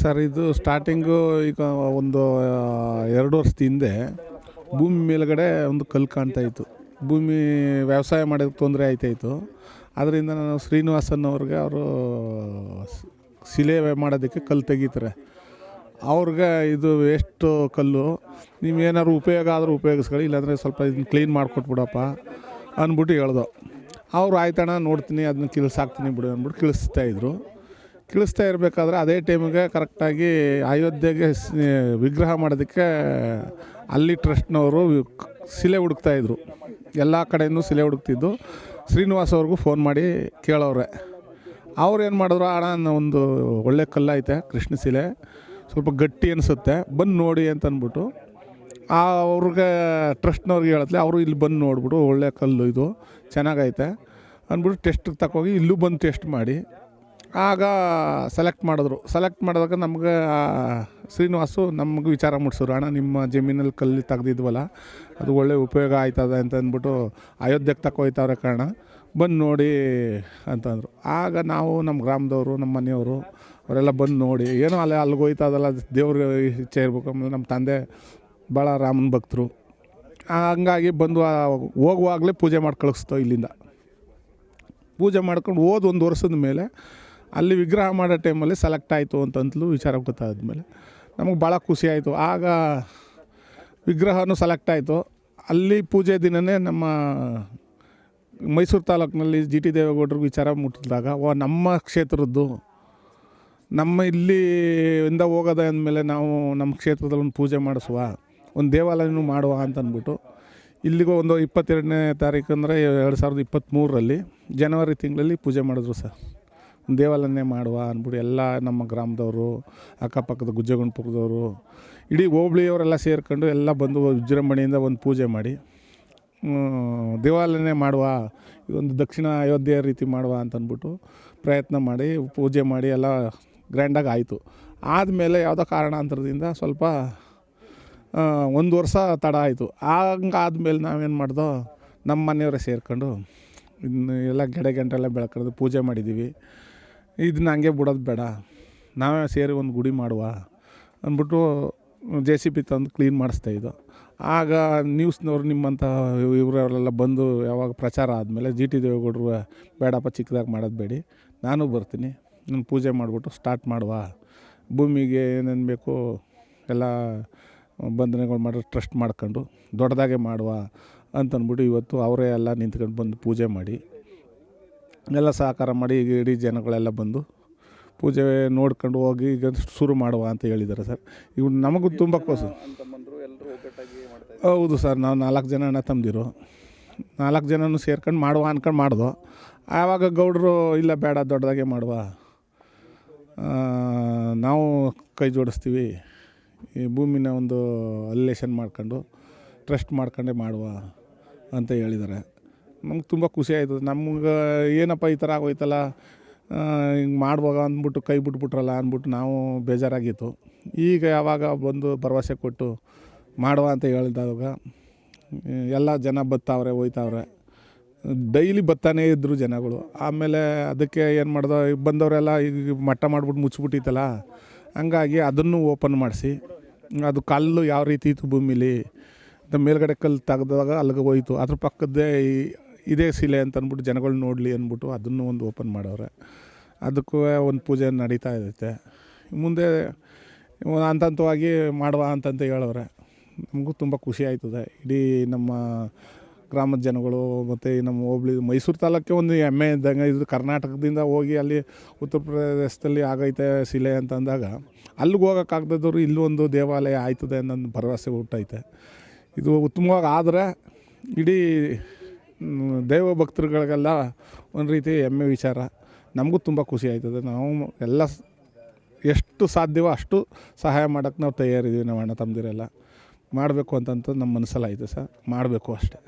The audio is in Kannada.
ಸರ್, ಇದು ಸ್ಟಾರ್ಟಿಂಗು ಈಗ ಒಂದು ಎರಡು ವರ್ಷದ ಹಿಂದೆ ಭೂಮಿ ಮೇಲುಗಡೆ ಒಂದು ಕಲ್ಲು ಕಾಣ್ತಾ ಇತ್ತು. ಭೂಮಿ ವ್ಯವಸಾಯ ಮಾಡೋದಕ್ಕೆ ತೊಂದರೆ ಆಯ್ತಾಯಿತ್ತು ಅದರಿಂದ ನಾನು ಶ್ರೀನಿವಾಸನ್ ಅವ್ರಿಗೆ ಅವರು ಶಿಲೆ ಮಾಡೋದಕ್ಕೆ ಕಲ್ಲು ತೆಗಿತಾರೆ. ಅವ್ರಿಗೆ ಇದು ಎಷ್ಟು ಕಲ್ಲು, ನೀವು ಏನಾದ್ರು ಉಪಯೋಗ ಆದರೂ ಉಪಯೋಗಿಸ್ಕೊಳ್ಳಿ, ಇಲ್ಲಾಂದರೆ ಸ್ವಲ್ಪ ಇದನ್ನ ಕ್ಲೀನ್ ಮಾಡಿಕೊಟ್ಬಿಡಪ್ಪ ಅಂದ್ಬಿಟ್ಟು ಹೇಳ್ದೋ ಅವ್ರು, ಆಯ್ತಣ್ಣ, ನೋಡ್ತೀನಿ, ಅದನ್ನ ಕಿಲ್ಸಾಕ್ತೀನಿ ಬಿಡು ಅಂದ್ಬಿಟ್ಟು ಕಿಳಿಸ್ತಾಯಿದ್ರು ಕಿಳಿಸ್ತಾ ಇರಬೇಕಾದ್ರೆ ಅದೇ ಟೈಮಿಗೆ ಕರೆಕ್ಟಾಗಿ ಅಯೋಧ್ಯೆಗೆ ವಿಗ್ರಹ ಮಾಡೋದಕ್ಕೆ ಅಲ್ಲಿ ಟ್ರಸ್ಟ್ನವರು ಶಿಲೆ ಹುಡುಕ್ತಾಯಿದ್ರು ಎಲ್ಲ ಕಡೆಯೂ ಶಿಲೆ ಹುಡುಕ್ತಿದ್ದು. ಶ್ರೀನಿವಾಸ್ ಅವ್ರಿಗೂ ಫೋನ್ ಮಾಡಿ ಕೇಳೋರೆ ಅವ್ರು ಏನು ಮಾಡಿದ್ರು, ಅಣ್ಣ ಒಂದು ಒಳ್ಳೆ ಕಲ್ಲೈತೆ ಕೃಷ್ಣ ಶಿಲೆ. ಸ್ವಲ್ಪ ಗಟ್ಟಿ ಅನಿಸುತ್ತೆ, ಬಂದು ನೋಡಿ ಅಂತ ಅಂದ್ಬಿಟ್ಟು ಆ ಅವ್ರಿಗೆ ಟ್ರಸ್ಟ್ನವ್ರಿಗೆ ಹೇಳತ್ಲೆ, ಅವರು ಇಲ್ಲಿ ಬಂದು ನೋಡ್ಬಿಟ್ಟು ಒಳ್ಳೆ ಕಲ್ಲು ಇದು, ಚೆನ್ನಾಗೈತೆ. ಅಂದ್ಬಿಟ್ಟು ಟೆಸ್ಟ್ ತಗೋಗಿ ಇಲ್ಲೂ ಬಂದು ಟೆಸ್ಟ್ ಮಾಡಿ. ಆಗ ಸೆಲೆಕ್ಟ್ ಮಾಡಿದ್ರು. ಸೆಲೆಕ್ಟ್ ಮಾಡಿದಾಗ ನಮ್ಗೆ ಶ್ರೀನಿವಾಸು ನಮಗೆ ವಿಚಾರ ಮುಟ್ಸಿದ್ರು, ಅಣ್ಣ, ನಿಮ್ಮ ಜಮೀನಲ್ಲಿ ಕಲ್ಲಿ ತೆಗ್ದಿದ್ವಲ್ಲ, ಅದು ಒಳ್ಳೆ ಉಪಯೋಗ ಆಯ್ತದೆ ಅಂತ ಅಂದ್ಬಿಟ್ಟು ಅಯೋಧ್ಯೆಗೆ ತಕ್ಕೋಯ್ತವ್ರೆ ಕಾರಣ ಬಂದು ನೋಡಿ ಅಂತಂದರು ಆಗ ನಾವು ನಮ್ಮ ಗ್ರಾಮದವರು, ನಮ್ಮ ಮನೆಯವರು, ಅವರೆಲ್ಲ ಬಂದು ನೋಡಿ, ಏನೋ ಅಲ್ಲೇ ಅಲ್ಲಿಗೆ ಹೋಯ್ತದಲ್ಲ, ದೇವ್ರಿಗೆ ಇಚ್ಛೆ ಇರ್ಬೇಕು, ಆಮೇಲೆ ನಮ್ಮ ತಂದೆ ಭಾಳ ರಾಮನ ಭಕ್ತರು. ಹಂಗಾಗಿ ಬಂದು ಹೋಗುವಾಗಲೇ ಪೂಜೆ ಮಾಡಿ ಕಳಿಸ್ತೋ ಇಲ್ಲಿಂದ. ಪೂಜೆ ಮಾಡ್ಕೊಂಡು ಹೋದ ಒಂದು ವರ್ಷದ ಮೇಲೆ ಅಲ್ಲಿ ವಿಗ್ರಹ ಮಾಡೋ ಟೈಮಲ್ಲಿ ಸೆಲೆಕ್ಟ್ ಆಯಿತು ಅಂತಂತಲೂ ವಿಚಾರ ಗೊತ್ತಾದ್ಮೇಲೆ ನಮಗೆ ಭಾಳ ಖುಷಿ ಆಯಿತು. ಆಗ ವಿಗ್ರಹನೂ ಸೆಲೆಕ್ಟ್ ಆಯಿತು. ಅಲ್ಲಿ ಪೂಜೆ ದಿನವೇ ನಮ್ಮ ಮೈಸೂರು ತಾಲೂಕಿನಲ್ಲಿ ಜಿ ಟಿ ದೇವೇಗೌಡರಿಗೆ ವಿಚಾರ ಮುಟ್ಟಿದಾಗ, ಓ, ನಮ್ಮ ಕ್ಷೇತ್ರದ್ದು, ನಮ್ಮ ಇಲ್ಲಿ ಇಂದ ಹೋಗೋದ ಅಂದಮೇಲೆ ನಾವು ನಮ್ಮ ಕ್ಷೇತ್ರದಲ್ಲಿ ಒಂದು ಪೂಜೆ ಮಾಡಿಸುವ, ಒಂದು ದೇವಾಲಯನೂ ಮಾಡುವ ಅಂತ ಅಂದ್ಬಿಟ್ಟು ಇಲ್ಲಿಗೂ ಒಂದು ಇಪ್ಪತ್ತೆರಡನೇ ತಾರೀಕು ಅಂದರೆ ಎರಡು ಸಾವಿರದ ಇಪ್ಪತ್ತ್ಮೂರರಲ್ಲಿ ಜನವರಿ ತಿಂಗಳಲ್ಲಿ ಪೂಜೆ ಮಾಡಿದ್ರು ಸರ್. ದೇವಾಲಯನೇ ಮಾಡುವ ಅಂದ್ಬಿಟ್ಟು ಎಲ್ಲ ನಮ್ಮ ಗ್ರಾಮದವರು, ಅಕ್ಕಪಕ್ಕದ ಗುಜ್ಜಗುಂಡಪುರದವರು ಇಡೀ ಹೋಬಳಿಯವರೆಲ್ಲ ಸೇರ್ಕೊಂಡು ಎಲ್ಲ ಬಂದು ವಿಜೃಂಭಣೆಯಿಂದ ಒಂದು ಪೂಜೆ ಮಾಡಿ ದೇವಾಲಯನೇ ಮಾಡುವ ಇದೊಂದು ದಕ್ಷಿಣ ಅಯೋಧ್ಯೆಯ ರೀತಿ ಮಾಡುವ ಅಂತಂದ್ಬಿಟ್ಟು ಪ್ರಯತ್ನ ಮಾಡಿ, ಪೂಜೆ ಮಾಡಿ ಎಲ್ಲ ಗ್ರ್ಯಾಂಡಾಗಿ ಆಯಿತು. ಆದಮೇಲೆ ಯಾವುದೋ ಕಾರಣಾಂತರದಿಂದ ಸ್ವಲ್ಪ ಒಂದು ವರ್ಷ ತಡ ಆಯಿತು. ಹಂಗಾದ್ಮೇಲೆ ನಾವೇನು ಮಾಡ್ದೋ ನಮ್ಮ ಮನೆಯವರೇ ಸೇರ್ಕೊಂಡು ಇನ್ನು ಎಲ್ಲ ಗೆಡೆ ಗಂಟೆಲ್ಲ ಬೆಳ್ಕೊಂಡು ಪೂಜೆ ಮಾಡಿದ್ದೀವಿ ಇದನ್ನ ಹಂಗೆ ಬಿಡೋದು ಬೇಡ. ನಾವೇ ಸೇರಿ ಒಂದು ಗುಡಿ ಮಾಡುವ ಅಂದ್ಬಿಟ್ಟು ಜೆ ಸಿ ಪಿ ತಂದು ಕ್ಲೀನ್ ಮಾಡಿಸ್ತಾಯಿದ್ದು ಆಗ ನ್ಯೂಸ್ನವ್ರು ನಿಮ್ಮಂಥ ಇವರೆಲ್ಲ ಬಂದು ಯಾವಾಗ ಪ್ರಚಾರ ಆದಮೇಲೆ ಜಿ ಟಿ ದೇವೇಗೌಡರು, ಬೇಡಪ್ಪ, ಚಿಕ್ಕದಾಗಿ ಮಾಡೋದು ಬೇಡಿ. ನಾನು ಬರ್ತೀನಿ. ನಾನು ಪೂಜೆ ಮಾಡಿಬಿಟ್ಟು ಸ್ಟಾರ್ಟ್ ಮಾಡುವ. ಭೂಮಿಗೆ ಏನೇನು ಬೇಕು ಎಲ್ಲ ಬಂಧನಗಳು ಮಾಡೋ ಟ್ರಸ್ಟ್ ಮಾಡ್ಕೊಂಡು ದೊಡ್ಡದಾಗೆ ಮಾಡುವ. ಅಂತಂದ್ಬಿಟ್ಟು ಇವತ್ತು ಅವರೇ ಎಲ್ಲ ನಿಂತ್ಕೊಂಡು ಬಂದು ಪೂಜೆ ಮಾಡಿ. ಎಲ್ಲ ಸಹಕಾರ ಮಾಡಿ ಈಗ ಇಡೀ ಜನಗಳೆಲ್ಲ ಬಂದು ಪೂಜೆ ನೋಡ್ಕೊಂಡು ಹೋಗಿ ಈಗ ಶುರು ಮಾಡುವ ಅಂತ ಹೇಳಿದ್ದಾರೆ ಸರ್. ಇವು ನಮಗೂ ತುಂಬ ಕೋಸು. ಹೌದು ಸರ್ ನಾವು ನಾಲ್ಕು ಜನ ಅಣ್ಣ ತಂದಿರು. ನಾಲ್ಕು ಜನನೂ ಸೇರ್ಕೊಂಡು ಮಾಡುವ ಅನ್ಕೊಂಡು ಮಾಡಿದ್ವು ಆವಾಗ ಗೌಡರು ಇಲ್ಲ ಬೇಡ ದೊಡ್ಡದಾಗೆ ಮಾಡುವ. ನಾವು ಕೈ ಜೋಡಿಸ್ತೀವಿ. ಈ ಭೂಮಿನ ಒಂದು ಅಲ್ಲೇಷನ್ ಮಾಡ್ಕೊಂಡು ಟ್ರಸ್ಟ್ ಮಾಡ್ಕೊಂಡೇ ಮಾಡುವ ಅಂತ ಹೇಳಿದ್ದಾರೆ. ನಮ್ಗೆ ತುಂಬ ಖುಷಿ ಆಯಿತು. ನಮ್ಗೆ ಏನಪ್ಪ ಈ ಥರ ಆಗೋಯ್ತಲ್ಲ ಹಿಂಗೆ ಮಾಡುವಾಗ ಅಂದ್ಬಿಟ್ಟು ಕೈ ಬಿಟ್ಬಿಟ್ರಲ್ಲ ಅಂದ್ಬಿಟ್ಟು ನಾವು ಬೇಜಾರಾಗಿತ್ತು. ಈಗ ಯಾವಾಗ ಬಂದು ಭರವಸೆ ಕೊಟ್ಟು ಮಾಡುವ ಅಂತ ಹೇಳಿದಾಗ, ಎಲ್ಲ ಜನ ಬತ್ತಾವ್ರೆ, ಹೋಯ್ತಾವ್ರೆ. ಡೈಲಿ ಬತ್ತಾನೇ ಇದ್ದರು ಜನಗಳು. ಆಮೇಲೆ ಅದಕ್ಕೆ ಏನು ಮಾಡ್ದೋ, ಬಂದವರೆಲ್ಲ ಈಗ ಮಟ್ಟ ಮಾಡಿಬಿಟ್ಟು ಮುಚ್ಚಿಬಿಟ್ಟಿತ್ತಲ್ಲ ಹಂಗಾಗಿ ಅದನ್ನು ಓಪನ್ ಮಾಡಿಸಿ, ಅದು ಕಲ್ಲು ಯಾವ ರೀತಿ ಇತ್ತು ಭೂಮಿಲಿ ಮೇಲ್ಗಡೆ ಕಲ್ಲು ತೆಗೆದಾಗ ಅಲ್ಲಿಗೆ ಹೋಯಿತು. ಅದ್ರ ಪಕ್ಕದ್ದೇ ಈ- ಇದೇ ಶಿಲೆ ಅಂತ ಅಂದ್ಬಿಟ್ಟು ಜನಗಳು ನೋಡಲಿ ಅಂದ್ಬಿಟ್ಟು ಅದನ್ನು ಒಂದು ಓಪನ್ ಮಾಡವ್ರೆ ಅದಕ್ಕೂ ಒಂದು ಪೂಜೆ ನಡೀತಾ ಇರುತ್ತೆ. ಮುಂದೆ ಹಂತ ಹಂತವಾಗಿ ಮಾಡುವ ಅಂತಂತ ಹೇಳವ್ರೆ. ನಮಗೂ ತುಂಬ ಖುಷಿ ಆಯ್ತದೆ. ಇಡೀ ನಮ್ಮ ಗ್ರಾಮದ ಜನಗಳು ಮತ್ತು ನಮ್ಮ ಹೋಬ್ಳಿ ಮೈಸೂರು ತಾಲೂಕೆ ಒಂದು ಹೆಮ್ಮೆ ಇದ್ದಂಗೆ. ಇದು ಕರ್ನಾಟಕದಿಂದ ಹೋಗಿ ಅಲ್ಲಿ ಉತ್ತರ ಪ್ರದೇಶದಲ್ಲಿ ಆಗೈತೆ ಶಿಲೆ ಅಂತ ಅಂದಾಗ ಅಲ್ಲಿಗೆ ಹೋಗೋಕ್ಕಾಗ್ದದವ್ರು ಇಲ್ಲೂ ಒಂದು ದೇವಾಲಯ ಆಯ್ತದೆ ಅನ್ನೋ ಭರವಸೆ ಹುಟ್ಟೈತೆ. ಇದು ಉತ್ತಮವಾಗಿ ಆದರೆ ಇಡೀ ದೈವ ಭಕ್ತರುಗಳಿಗೆಲ್ಲ ಒಂದು ರೀತಿ ಹೆಮ್ಮೆ ವಿಚಾರ. ನಮಗೂ ತುಂಬ ಖುಷಿ ಆಯ್ತದೆ. ನಾವು ಎಲ್ಲ ಎಷ್ಟು ಸಾಧ್ಯವೋ ಅಷ್ಟು ಸಹಾಯ ಮಾಡೋಕ್ಕೆ ನಾವು ತಯಾರಿದ್ದೀವಿ ನಾವು ಅಣ್ಣ ತಮ್ಮದಿರೆಲ್ಲ. ಮಾಡಬೇಕು ಅಂತಂತ ನಮ್ಮ ಮನಸ್ಸಲ್ಲಿ ಆಯಿತು ಸರ್. ಮಾಡಬೇಕು ಅಷ್ಟೇ.